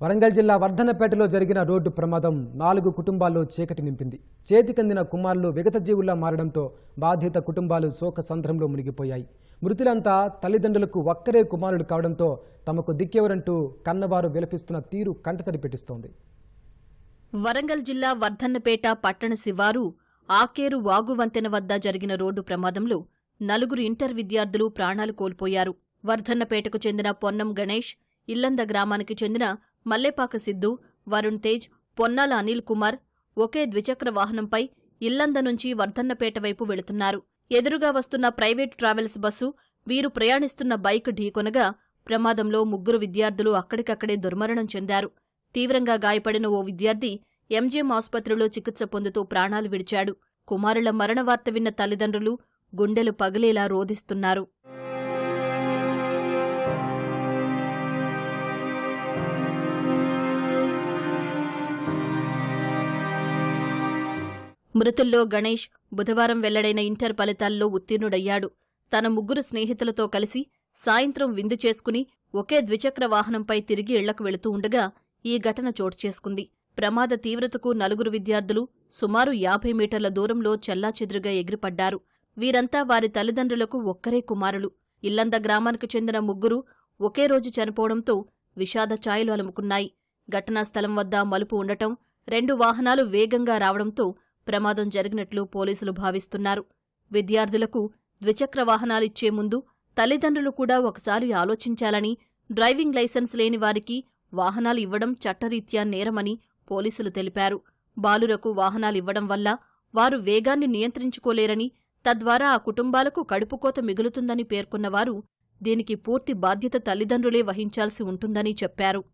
వరంగల్ జిల్లా వర్ధనపేటలో జరిగిన రోడ్డు ప్రమాదం నాలుగు కుటుంబాల్లో చీకటి నింపింది. చేతికందిన కుమారులు విగత జీవుల్లా మారడంతో బాధిత కుటుంబాలు శోక సంద్రంలో మునిగిపోయాయి. మృతులంతా తల్లిదండ్రులకు ఒక్కరే కుమారుడు కావడంతో తమకు దిక్కెవరంటూ కన్నవారు విలపిస్తున్న తీరు కంటతడి పెట్టిస్తోంది. వరంగల్ జిల్లా వర్ధన్నపేట పట్టణ శివారు ఆకేరు వాగు వంతెన వద్ద జరిగిన రోడ్డు ప్రమాదంలో నలుగురు ఇంటర్ విద్యార్థులు ప్రాణాలు కోల్పోయారు. వర్ధన్నపేటకు చెందిన పొన్నం గణేష్ ఇల్లంద గ్రామానికి చెందిన మల్లేపాక సిద్ధు వరుణ్ తేజ్ పొన్నాల అనిల్ కుమార్ ఒకే ద్విచక్ర వాహనంపై ఇల్లంద నుంచి వర్ధన్నపేట వైపు వెళుతున్నారు. ఎదురుగా వస్తున్న ప్రైవేట్ ట్రావెల్స్ బస్సు వీరు ప్రయాణిస్తున్న బైక్ ఢీకొనగా ప్రమాదంలో ముగ్గురు విద్యార్థులు అక్కడికక్కడే దుర్మరణం చెందారు. తీవ్రంగా గాయపడిన ఓ విద్యార్థి ఎంజీఎం ఆసుపత్రిలో చికిత్స పొందుతూ ప్రాణాలు విడిచాడు. కుమారుల మరణ వార్త విన్న తల్లిదండ్రులు గుండెలు పగిలేలా రోధిస్తున్నారు. మృతుల్లో గణేష్ బుధవారం వెల్లడైన ఇంటర్ ఫలితాల్లో ఉత్తీర్ణుడయ్యాడు. తన ముగ్గురు స్నేహితులతో కలిసి సాయంత్రం విందు చేసుకుని ఒకే ద్విచక్ర వాహనంపై తిరిగి ఇళ్ళకు వెళుతూ ఉండగా ఈ ఘటన చోటు చేసుకుంది. ప్రమాద తీవ్రతకు నలుగురు విద్యార్థులు సుమారు యాభై మీటర్ల దూరంలో చెల్లాచెదురుగా ఎగిరిపడ్డారు. వీరంతా వారి తల్లిదండ్రులకు ఒక్కరే కుమారులు. ఇల్లంద గ్రామానికి చెందిన ముగ్గురు ఒకే రోజు చనిపోవడంతో విషాద ఛాయలు అలుముకున్నాయి. ఘటనా స్థలం వద్ద మలుపు ఉండటం రెండు వాహనాలు వేగంగా రావడంతో ప్రమాదం జరిగినట్లు పోలీసులు భావిస్తున్నారు. విద్యార్థులకు ద్విచక్ర వాహనాలిచ్చే ముందు తల్లిదండ్రులు కూడా ఒకసారి ఆలోచించాలని డ్రైవింగ్ లైసెన్స్ లేని వారికి వాహనాలు ఇవ్వడం చట్టరీత్యా నేరమని పోలీసులు తెలిపారు. బాలురకు వాహనాలివ్వడం వల్ల వారు వేగాన్ని నియంత్రించుకోలేరని తద్వారా ఆ కుటుంబాలకు కడుపుకోత మిగులుతుందని పేర్కొన్నవారు దీనికి పూర్తి బాధ్యత తల్లిదండ్రులే వహించాల్సి ఉంటుందని చెప్పారు.